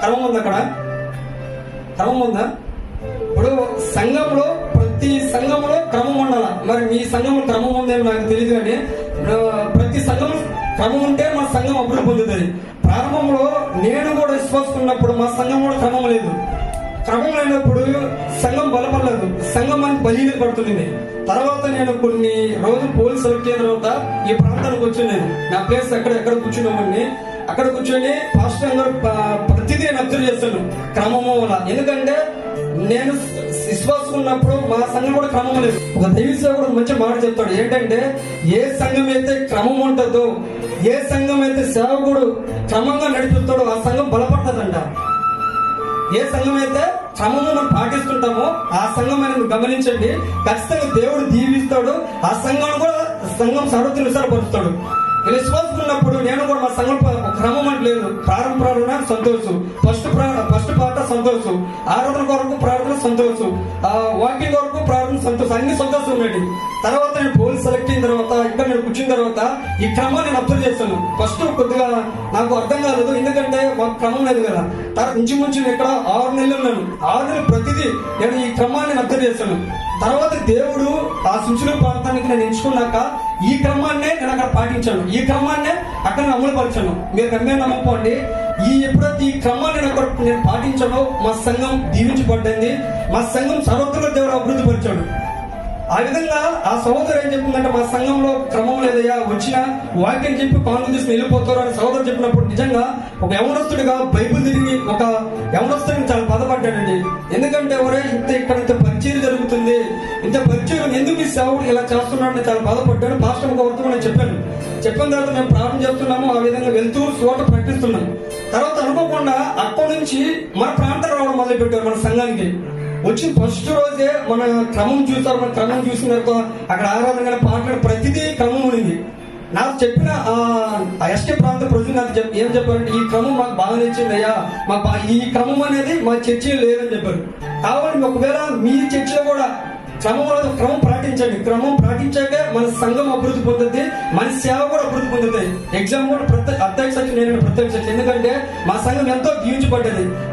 క్రమం ఉంది అక్కడ. క్రమం ఉందా? ఇప్పుడు సంఘంలో ప్రతి సంఘంలో క్రమం ఉండాల. మరి మీ సంఘంలో క్రమం ఉందేమో నాకు తెలియదు కానీ ప్రతి సంఘం క్రమం ఉంటే మా సంఘం అభివృద్ధి పొందుతుంది. ప్రారంభంలో నేను కూడా విశ్వాసుకున్నప్పుడు మా సంఘం కూడా క్రమం లేదు. క్రమం లేనప్పుడు సంఘం బలపడలేదు. సంఘం అని బలీలు పడుతుంది. తర్వాత నేను కొన్ని రోజులు పోలీసు కేంద్రం వద్ద తర్వాత ఈ ప్రాంతానికి వచ్చాను నేను నా ప్లేస్ ఎక్కడ ఎక్కడ కూర్చున్నామని. అక్కడ కూర్చొని పాస్టర్ గారు ప్రతిదీ నేను అబ్జర్వ్ చేస్తాను. క్రమము వల్ల. ఎందుకంటే నేను విశ్వాసం ఉన్నప్పుడు మా సంఘం కూడా క్రమం లేదు. ఒక దైవ సేవకుడు మంచి మాట చెప్తాడు. ఏంటంటే ఏ సంఘం అయితే క్రమం ఉంటుందో ఏ సంఘం అయితే సేవకుడు క్రమంగా నడిపిస్తాడో ఆ సంఘం బలపడుతుందంట. ఏ సంఘం అయితే క్రమము మనం పాటిస్తుంటామో ఆ సంఘం అనేది గమనించండి. ఖచ్చితంగా దేవుడు దీవిస్తాడు. ఆ సంఘం కూడా సంఘం సర్వతినిసరపరుస్తాడు నేను విశ్వాసం ఉన్నప్పుడు నేను కూడా మా సంఘం ఒక క్రమం అంటే లేదు. ప్రారంభ ప్రార్థన సంతోషం. ఫస్ట్ ఫస్ట్ పాట సంతోషం. ఆరాధన కొరకు ప్రార్థన సంతోషం. ఆ వాకింగ్ కొరకు ప్రార్థన సంతోషం. అన్ని సంతోషం ఉన్నాయి. తర్వాత నేను పోలీస్ సెలెక్ట్ అయిన తర్వాత ఇక్కడ నేను కూర్చున్న తర్వాత ఈ క్రమాన్ని నేను అబ్జర్వ్ చేస్తాను ఫస్ట్ కొద్దిగా నాకు అర్థం కాలేదు. ఎందుకంటే మాకు క్రమం లేదు కదా. తర్వాత ఇంచుమించు నేను ఇక్కడ ఆరు నెలలు ఉన్నాను. ఆరు నెలలు ప్రతిదీ నేను ఈ క్రమాన్ని నేను అబ్జర్వ్ చేస్తాను తర్వాత దేవుడు ఆ సూచన ప్రాంతానికి నేను ఎంచుకున్నాక ఈ క్రమాన్నే నేను అక్కడ పాటించాను ఈ క్రమాన్నే అక్కడ నేను అమలుపరిచాను మీరు నమ్మే నమ్మకండి. ఈ ఎప్పుడైతే ఈ క్రమాన్ని నేను అక్కడ నేను పాటించానో మా సంఘం దీవించబడ్డింది మా సంఘం సర్వత్ర దేవుడు అభివృద్ధి పరిచాడు. ఆ విధంగా ఆ సహోదరు ఏం చెప్పిందంటే మా సంఘంలో క్రమం లేదయ్యా వచ్చిన వాక్యం చెప్పి పాలు తీసుకుని వెళ్ళిపోతారు అని సహోదరు చెప్పినప్పుడు నిజంగా ఒక యవనస్తుడిగా బైబిల్ తిరిగి ఒక యవనస్తుడిని చాలా బాధపడ్డాడండి. ఎందుకంటే ఎవరే ఇంత ఇక్కడ పరిచయం ఎందుకు ఈ సేవకుడు ఇలా చేస్తున్నాడని చాలా బాధపడ్డాడు? పాస్టర్ ఒకరితో నేను చెప్పాను. చెప్పిన తర్వాత మేము ప్రార్థన చేస్తున్నాము ఆ విధంగా వెళ్తూ చోట ప్రకటిస్తున్నాం తర్వాత అనుకోకుండా అక్కడి నుంచి మన ప్రాంతం రావడం మొదలు పెట్టారు మన సంఘానికి. వచ్చిన ఫస్ట్ రోజే మన క్రమం చూసారు మన క్రమం చూసిన తర్వాత అక్కడ ఆరాధన కానీ పాటలు ప్రతిదీ క్రమం ఉంది నాకు చెప్పిన ఆ ఎస్టీ ప్రాంత ప్రజలు నాకు చెప్ ఏం చెప్పారంటే ఈ క్రమం మాకు బాగా నచ్చింది అయ్యా. మా ఈ క్రమం అనేది మా చర్చిలో లేదని చెప్పారు. కాబట్టి ఒకవేళ మీ చర్చిలో కూడా క్రమం క్రమం పాటించండి క్రమం పాటించాకే మన సంఘం అభివృద్ధి పొందుతుంది మన సేవ కూడా అభివృద్ధి పొందుతాయి. ఎగ్జామ్ కూడా ప్రత్యేక అధ్యక్ష నేను ప్రత్యక్ష ఎందుకంటే మా సంఘం ఎంతో దీవించబడ్డది